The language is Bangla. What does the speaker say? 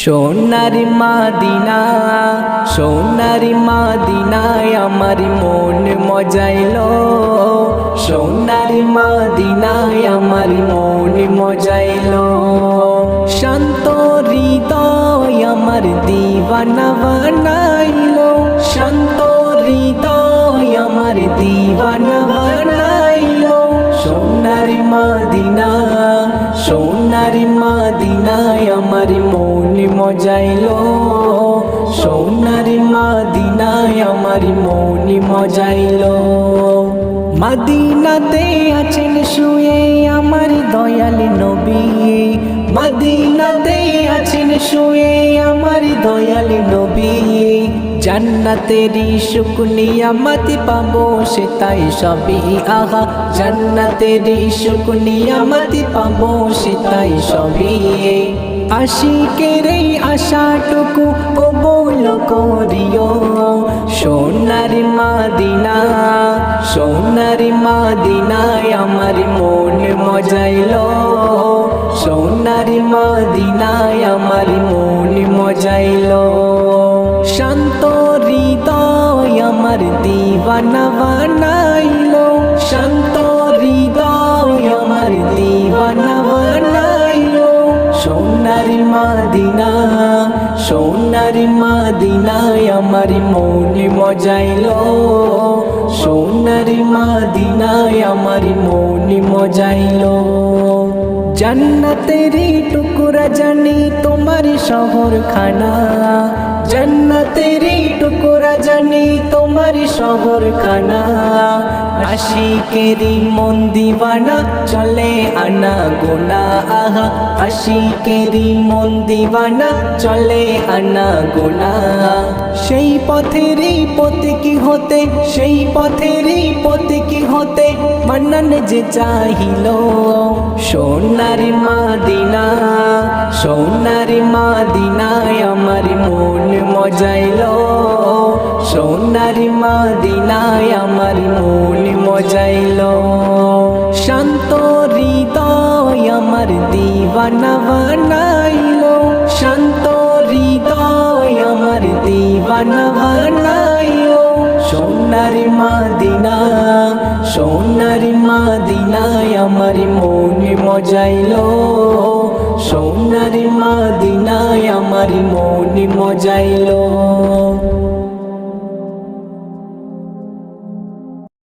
সোনারি মাদিনা, সোনারি মাদিনায় আমার মন মজাইল। সোনারি মাদিনায় আমার মন মজাইল। শান্ত হৃদয় আমার দিবানা বানাইল। সোনারি মাদিনা, সোনারি মাদিনায় আমার মন মজাইল। সোনারি মাদিনায় আমার মন মজাইল। মদিনাতে আছেন শুয়ে আমার দয়াল নবী। মদিনাতে আছেন শুয়ে আমার দয়াল নবী। জান্নাতেরি শুকনিয়ামতি পাবো সে তাই সবই, আহা। জান্নাতেরি শুকনিয়ামতি পাবো সে তাই সবই। আশিকের এই আশাটুকু কবুল করিও। সোনারি মাদিনা, সোনারি মাদিনায় আমার মন মজাইল। সোনারি মাদিনায় আমার মন মজাইল। দিবানা বানাইল শান্ত হৃদয় আমার দিবানা বানাইল সোনারি মাদিনা সোনারি মাদিনায় আমার মন মজাইল সোনারি মাদিনায় আমার মন মজাইল জান্নাতেরি টুকুরা জানি তোমার শহর খানা জান্নাতেরি টুকুরা তোমার শহর খানা আশিকেরি মন দিবানা, চলে আনা গোনা। আহা, আশিকেরি মন দিবানা, চলে আনা গোনা। সেই পথেরই পথিকি হতে, সেই পথেরই পথিকি হতে, মান্নান যে চাহিল। সোনারি মাদিনা, সোনারি মাদিনায় আমার মন মজাইল। সোনারি মাদিনায় আমার মন মজাইল। শান্ত হৃদয় আমার দিবানা বানাইল। শান্ত হৃদয় আমার দিবানা বানাইল। সোনারি মাদিনা, সোনারি মাদিনায় আমার মন মজাইল। সোনারি মাদিনায় আমার মন মজাইল।